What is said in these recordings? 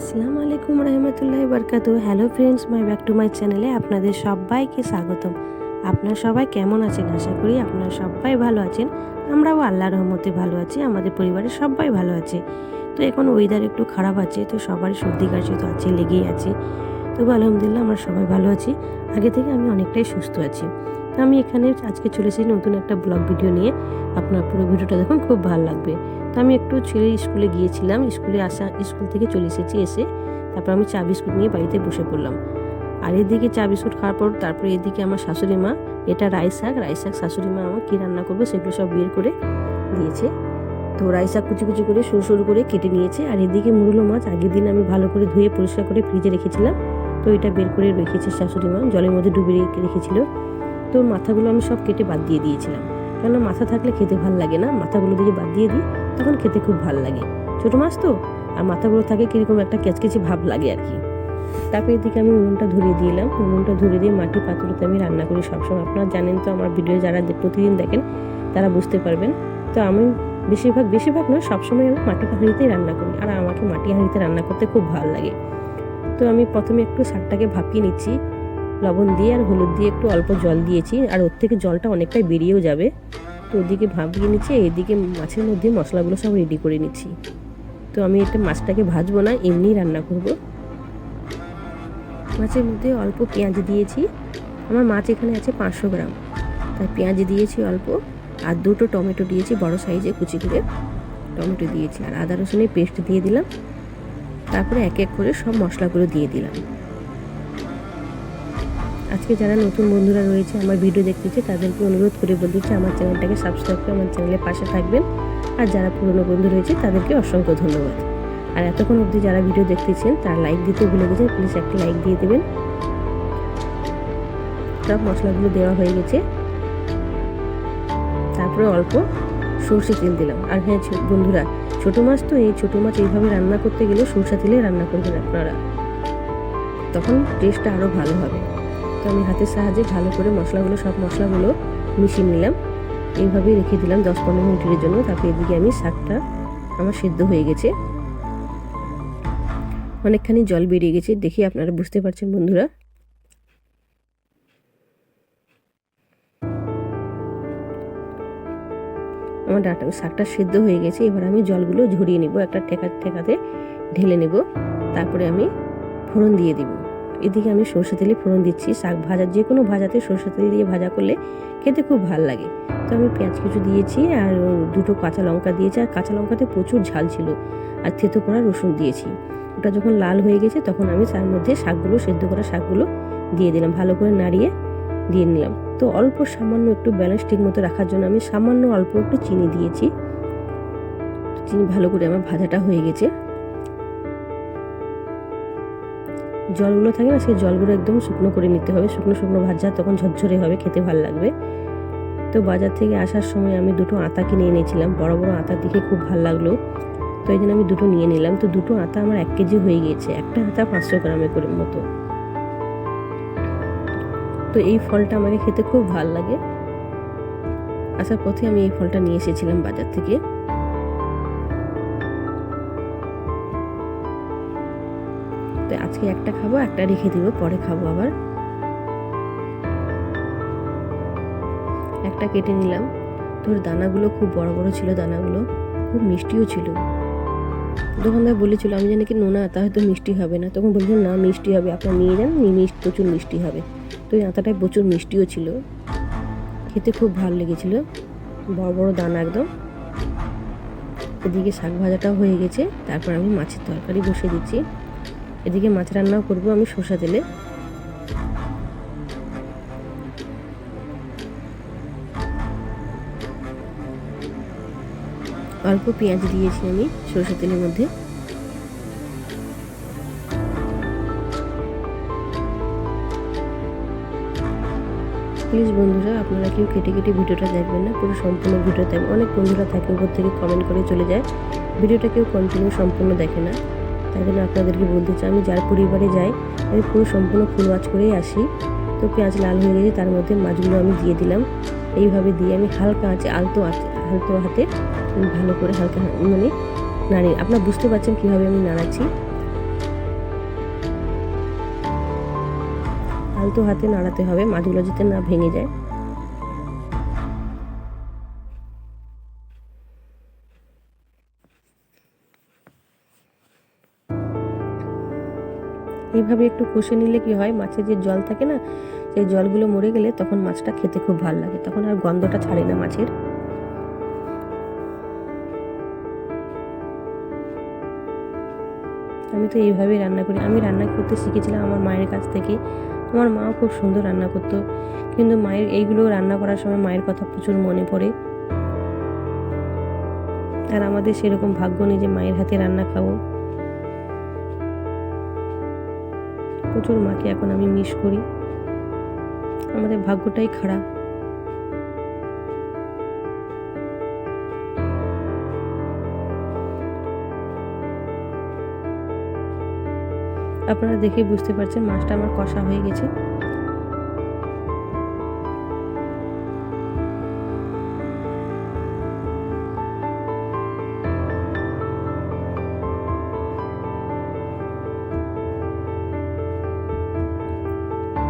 আসসালামু আলাইকুম রহমতুল্লাহ বরকাত hello friends my back to my চ্যানেলে আপনাদের সবাইকে স্বাগতম। আপনারা সবাই কেমন আছেন? আশা করি আপনারা সবাই ভালো আছেন। আমরাও আল্লাহর রহমতে ভালো আছি, আমাদের পরিবারের সবাই ভালো আছে। তো এখন ওয়েদার একটু খারাপ আছে, তো সবারই সর্দি কাশি তো আছে, লেগেই আছে। তবু আলহামদুলিল্লাহ আমরা সবাই ভালো আছি। আগে থেকে আমি অনেকটাই সুস্থ আছি। আমি এখানে আজকে চলে এসেছি নতুন একটা ব্লগ ভিডিও নিয়ে। আপনার পুরো ভিডিওটা দেখুন, খুব ভালো লাগবে। তো আমি একটু ছেলে স্কুলে গিয়েছিলাম, স্কুলে আসা, স্কুল থেকে চলে এসেছি এসে। তারপর আমি চা বিস্কুট নিয়ে বাড়িতে বসে পড়লাম। আর এদিকে চা বিস্কুট খাওয়ার পর তারপরে এদিকে আমার শাশুড়ি মা, এটা রাই শাক। রাই শাক শাশুড়ি মা আমার কী রান্না করব সেগুলো সব বের করে দিয়েছে। তো রাই শাক কুচি কুচি করে, সরু সরু করে কেটে নিয়েছে। আর এদিকে মুরুলো মাছ আগের দিন আমি ভালো করে ধুয়ে পরিষ্কার করে ফ্রিজে রেখেছিলাম। তো এটা বের করে রেখেছে শাশুড়ি মা, জলের মধ্যে ডুবিয়ে রেখেছিল। তো মাথাগুলো আমি সব কেটে বাদ দিয়ে দিয়েছিলাম। কেননা মাথা থাকলে খেতে ভালো লাগে না, মাথাগুলো যদি বাদ দিয়ে দিই, তখন খেতে খুব ভালো লাগে। ছোটো মাছ তো, আর মাথাগুলো থাকে কীরকম একটা কেচকেচে ভাব লাগে আর কি। তারপর এদিকে আমি উনুনটা ধরিয়ে দিলাম। উনুনটা ধরে দিয়ে মাটি পাত্রতে আমি রান্না করি সবসময়। আপনারা জানেন তো, আমার ভিডিও যারা প্রতিদিন দেখেন, তারা বুঝতে পারবেন। তো আমি বেশিরভাগ বেশিরভাগ নয়, সবসময় আমি মাটি হাঁড়িতেই রান্না করি। আর আমাকে মাটি হাঁড়িতে রান্না করতে খুব ভালো লাগে। তো আমি প্রথমে একটু শাকটাকে ভাপিয়ে নিচ্ছি। লবণ দিয়ে আর হলুদ দিয়ে একটু অল্প জল দিয়েছি, আর ওর থেকে জলটা অনেকটাই বেরিয়েও যাবে। তো ওদিকে ভাপিয়ে নিচ্ছি এদিকে মাছের মধ্যে মশলাগুলো সব রেডি করে নিচ্ছি। তো আমি এটা মাছটাকে ভাজবো না এমনি রান্না করব। মাছের মধ্যে অল্প পেঁয়াজ দিয়েছি। আমার মাছ এখানে আছে পাঁচশো গ্রাম। তাই পেঁয়াজ দিয়েছি অল্প, আর দুটো টমেটো দিয়েছি বড় সাইজে কুচি করে। টমেটো দিয়েছি, আর আদা রসুনের পেস্ট দিয়ে দিলাম। তারপরে এক এক করে সব মশলাগুলো দিয়ে দিলাম। আজকে যারা নতুন বন্ধুরা রয়েছে, আমার ভিডিও দেখতেছে তাদেরকে অনুরোধ করে বলতেছি আমার চ্যানেলটাকে সাবস্ক্রাইব করে আমার চ্যানেলের পাশে থাকবেন। আর যারা পুরনো বন্ধু রয়েছে, তাদেরকে অসংখ্য ধন্যবাদ। আর এতক্ষণ অবধি যারা ভিডিও দেখতেছেন তারা লাইক দিতে ভুলে গেছেন প্লিজ একটা লাইক দিয়ে দেবেন। সব মশলাগুলো দেওয়া হয়ে গেছে। তারপরে অল্প সর্ষে তেল দিলাম। আর হ্যাঁ বন্ধুরা, ছোটো মাছ তো, এই ছোটো মাছ এইভাবে রান্না করতে গেলে সরষা তেলে রান্না করবেন আপনারা। তখন টেস্টটা আরও ভালো হবে। তো আমি হাতের সাহায্যে ভালো করে মশলাগুলো, সব মশলাগুলো মিশিয়ে নিলাম। এইভাবেই রেখে দিলাম দশ পনেরো মিনিটের জন্য। তারপর এদিকে আমি শাকটা আমার সেদ্ধ হয়ে গেছে। অনেকখানি জল বেরিয়ে গেছে। দেখি আপনারা বুঝতে পারছেন, বন্ধুরা। আমার ডাটা শাকটা সেদ্ধ হয়ে গেছে। এবার আমি জলগুলো ঝরিয়ে নিব। একটা ঠেকা ঠেকাতে ঢেলে নেব। তারপরে আমি ফোড়ন দিয়ে দিব। এদিকে আমি সরষে তেলে ফোড়ন দিচ্ছি। শাক ভাজা, যে কোনো ভাজাতে সরষে তেল দিয়ে ভাজা করলে খেতে খুব ভালো লাগে। তো আমি পেঁয়াজ কিছু দিয়েছি আর দুটো কাঁচা লঙ্কা দিয়েছি। আর কাঁচা লঙ্কাতে প্রচুর ঝাল ছিল। আর থেতো করা রসুন দিয়েছি। ওটা যখন লাল হয়ে গেছে তখন আমি তার মধ্যে শাকগুলো, সেদ্ধ করা শাকগুলো দিয়ে দিলাম। ভালো করে নাড়িয়ে দিয়ে নিলাম। তো অল্প সামান্য একটু ব্যালেন্স ঠিক মতো রাখার জন্য আমি সামান্য অল্প একটু চিনি দিয়েছি। চিনি ভালো করে আমার ভাজাটা হয়ে গেছে। জলগুলো থাকে না, সেই জলগুলো একদম শুকনো করে নিতে হবে। শুকনো শুকনো ভাজা, তখন ঝরঝরে হবে, খেতে ভালো লাগবে। তো বাজার থেকে আসার সময় আমি দুটো আতা কিনে এনেছিলাম। বড় বড় আতা দেখে খুব ভালো লাগল। তো এই জন্য আমি দুটো নিয়ে নিলাম। তো দুটো আতা আমার এক কেজি হয়ে গিয়েছে। একটা আতা পাঁচশো গ্রামের করে মতো। তো এই ফলটা আমাকে খেতে খুব ভালো লাগে। আসার পথে আমি এই ফলটা নিয়ে এসেছিলাম বাজার থেকে। তো আজকে একটা খাব, একটা রেখে দিব, পরে খাব আবার। একটা কেটে নিলাম। তোর দানাগুলো খুব বড় বড় ছিল দানাগুলো, খুব মিষ্টিও ছিল। দোকানদার বলেছিল, আমি জানি কি নোনা, আতা হয়তো মিষ্টি হবে না। তখন বলছিল, না, মিষ্টি হবে, আপনার নিয়ে যান মিষ্টি, প্রচুর মিষ্টি হবে। তো এই আতাটায় প্রচুর মিষ্টিও ছিল। খেতে খুব ভালো লেগেছিল। বড় বড় দানা একদম। এদিকে শাক ভাজাটাও হয়ে গেছে। তারপর আমি মাছের তরকারি বসে দিচ্ছি। এদিকে মাছ রান্নাও করব আমি সর্ষা তেলে। অল্প পেঁয়াজ দিয়েছি আমি সরষে তেলের মধ্যে। প্লিজ বন্ধুরা, আপনারা কেউ কেটে কেটে ভিডিওটা দেখবেন না, পুরো সম্পূর্ণ ভিডিও অনেক বন্ধুরা থাকে, উপর থেকে কমেন্ট করে চলে যায়। ভিডিওটা কেউ কন্টিনিউ সম্পূর্ণ দেখে না। তাই জন্য আপনাদেরকে বলতে চাই, আমি যার পরিবারে যাই, আমি পুরো সম্পূর্ণ ফুল মাছ করেই আসি। তো পেঁয়াজ লাল হয়ে গেছে, তার মধ্যে মাছগুলো আমি দিয়ে দিলাম। এইভাবে দিয়ে আমি হালকা আঁচে, আলতো আলতো হাতে ভালো করে হালকা মানে নাড়ি আপনারা বুঝতে পারছেন কীভাবে আমি নাড়াচ্ছি। আলতো হাতে নাড়াতে হবে, মাছগুলো যাতে না ভেঙে যায়। এইভাবে একটু কষে নিলে কি হয়? মাছের যে জল থাকে না, সেই জলগুলো মরে গেলে তখন মাছটা খেতে খুব ভালো লাগে। তখন আর গন্ধটা ছাড়ে না মাছের। আমি তো এইভাবেই রান্না করি। আমি রান্না করতে শিখেছিলাম আমার মায়ের কাছ থেকে। আমার মাও খুব সুন্দর রান্না করতো। কিন্তু মায়ের এইগুলো রান্না করার সময় মায়ের কথা প্রচুর মনে পড়ে। আর আমাদের সেরকম ভাগ্য নেই যে মায়ের হাতে রান্না খাব। প্রচুর মাকে এখন আমি মিস করি। আমাদের ভাগ্যটাই খারাপ। আপনারা দেখে বুঝতে পারছেন মাছটা আমার কষা হয়ে গেছে।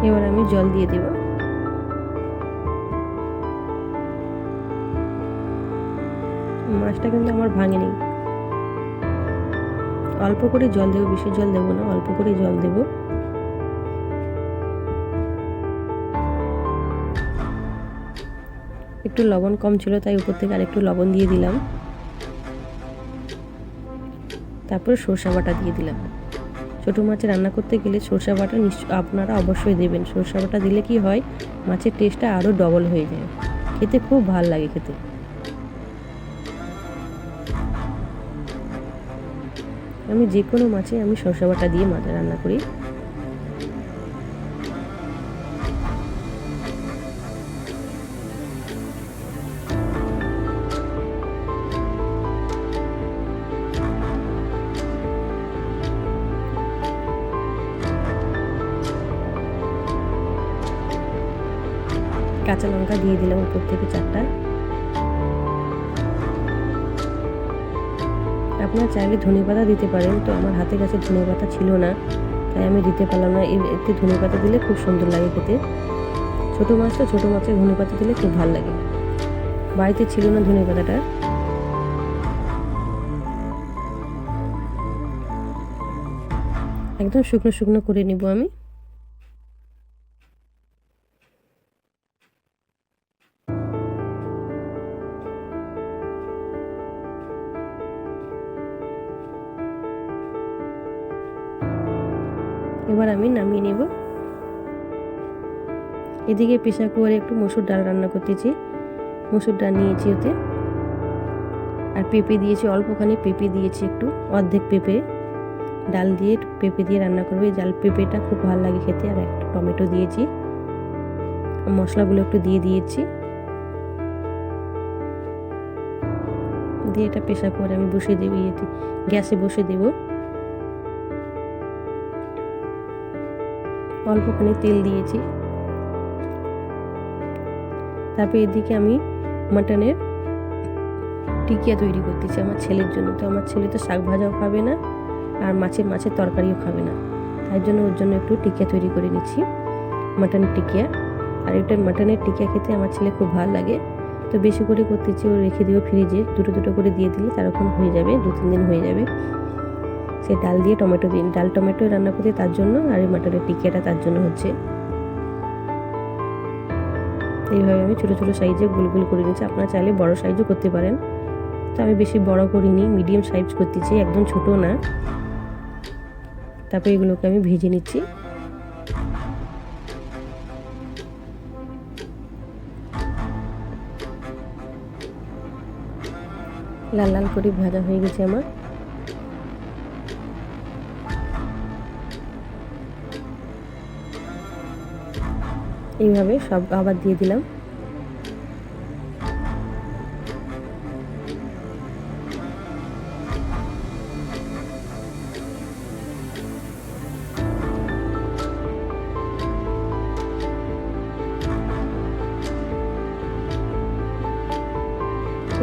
এবার আমি জল দিয়ে দেব। মাছটা কিন্তু আমার ভাঙেনি। অল্প করে জল দেবো, বেশি জল দেবো না, অল্প করে জল দেব। একটু লবণ কম ছিল, তাই উপর থেকে আরেকটু লবণ দিয়ে দিলাম। তারপর সরষা বাটা দিয়ে দিলাম। ছোটো মাছে রান্না করতে গেলে সরষা বাটা আপনারা অবশ্যই দেবেন। সরষা বাটা দিলে কি হয়, মাছের টেস্টটা আরও ডবল হয়ে যায়। খেতে খুব ভালো লাগে খেতে। আমি যে কোনো মাছে আমি সরষা বাটা দিয়ে মাছ রান্না করি। কাঁচা লঙ্কা দিয়ে দিলাম উপর থেকে চারটা। আপনারা চাইলে ধনে পাতা দিতে পারেন, তো আমার হাতের কাছে ধনে পাতা ছিল না, তাই আমি দিতে পারলাম না। এতে ধনে পাতা দিলে খুব সুন্দর লাগে খেতে। ছোটো মাছটা ছোটো মাছের ধনে পাতা দিলে খুব ভালো লাগে। বাড়িতে ছিল না ধনে পাতাটা। একদম শুকনো শুকনো করে নিব আমি। আমি নামিয়ে নেব। এদিকে পেশা করে একটু মসুর ডাল রান্না করতেছি। মসুর ডাল নিয়েছি ওতে। আর পেঁপে দিয়েছি, অল্পখানি পেঁপে দিয়েছি একটু, অর্ধেক পেঁপে। ডাল দিয়ে পেঁপে দিয়ে রান্না করব। এই জাল পেঁপেটা খুব ভালো লাগে খেতে। আর একটা টমেটো দিয়েছি। মশলাগুলো একটু দিয়ে দিয়েছি। দিয়ে এটা পেশা করে আমি বসিয়ে দেবো, ইয়েতে গ্যাসে বসে দেবো। অল্পখানি তেল দিয়েছি। তারপর এদিকে আমি মাটনের টিকিয়া তৈরি করতেছি আমার ছেলের জন্য। তো আমার ছেলে তো শাক ভাজাও খাবে না আর মাছের মাছের তরকারিও খাবে না। তাই জন্য ওর জন্য একটু টিকিয়া তৈরি করে নিচ্ছি মাটন টিকিয়া। আর এটা মাটনের টিকিয়া খেতে আমার ছেলে খুব ভালো লাগে। তো বেশি করে করতেছি, ও রেখে দিও ফ্রিজে দুটো দুটো করে দিয়ে দিলে তারকম হয়ে যাবে দু তিন দিন হয়ে যাবে। সে ডাল দিয়ে টমেটো দিন ডাল টমেটো রান্না করতে তার জন্য আর এই মাটনের টিকিয়াটা তার জন্য হচ্ছে। এইভাবে আমি ছোটো ছোটো সাইজে গোল গোল করে নিচ্ছি আপনারা চাইলে বড় সাইজও করতে পারেন। তো আমি বেশি বড় করিনি, মিডিয়াম সাইজ করতেছি একদম ছোট না। তারপর এগুলোকে আমি ভেজে নিচ্ছি। লাল লাল করে ভাজা হয়ে গেছে আমার। এইভাবে সব আবার দিয়ে দিলাম।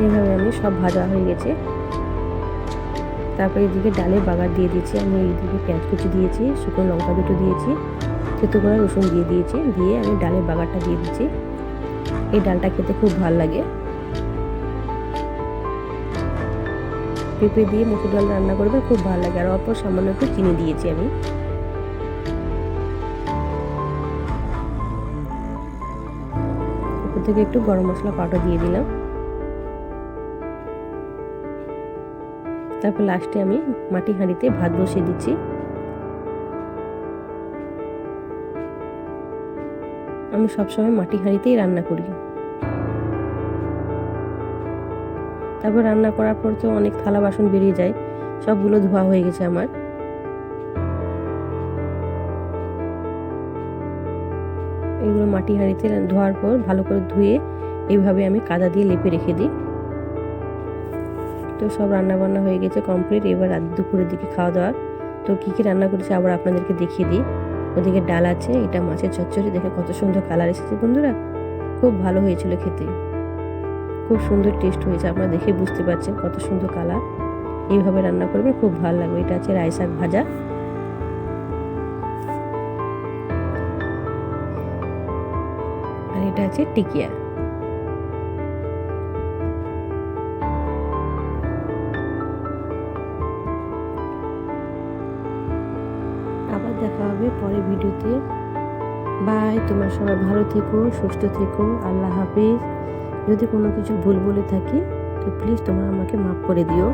এইভাবে আমি সব ভাজা হয়ে গেছে। তারপরে এদিকে ডালের বাগার দিয়ে দিয়েছি। আমি এইদিকে পেঁয়াজ কুচি দিয়েছি, শুকনো লঙ্কা দুটো দিয়েছি। থেতো করা রসুন দিয়ে দিয়েছি। দিয়ে আমি ডালের বাগারটা দিয়ে দিচ্ছি। এই ডালটা খেতে খুব ভালো লাগে। পেঁপে দিয়ে মুসুর ডাল রান্না করবে, খুব ভালো লাগে। আর অল্প সামান্য একটু চিনি দিয়েছি আমি। উপর থেকে একটু গরম মশলা পাউডার দিয়ে দিলাম। তারপর লাস্টে আমি মাটি হাঁড়িতে ভাত বসিয়ে দিচ্ছি। আমি সবসময় মাটি হাঁড়িতেই রান্না করি। তারপর রান্না করার পর তো অনেক থালা বাসন বেরিয়ে যায়, সবগুলো ধোয়া হয়ে গেছে আমার। এগুলো মাটি হাঁড়িতে ধোয়ার পর ভালো করে ধুয়ে এইভাবে আমি কাদা দিয়ে লেপে রেখে দিই। তো সব রান্না বান্না হয়ে গেছে কমপ্লিট, এবার দুপুরের দিকে খাওয়া দাওয়া। তো কী কী রান্না করেছে আবার আপনাদেরকে দেখিয়ে দিই। ওদিকে ডাল আছে, এটা মাছের চচ্চড়ি, দেখে কত সুন্দর কালার এসেছে বন্ধুরা। খুব ভালো হয়েছিল খেতে। খুব সুন্দর টেস্ট হয়েছে, আপনারা দেখে বুঝতে পারছেন কত সুন্দর কালার এইভাবে রান্না করবেন, খুব ভালো লাগবে। এটা আছে রায় শাক ভাজা। আর এটা আছে টিকিয়া। হবে পরে ভিডিওতে। বাই তোমার সবাই ভালো থেকো, সুস্থ থেকো, আল্লাহ হাফিজ। যদি কোনো কিছু ভুল বলে থাকি, তো প্লিজ তোমরা আমাকে মাফ করে দিও।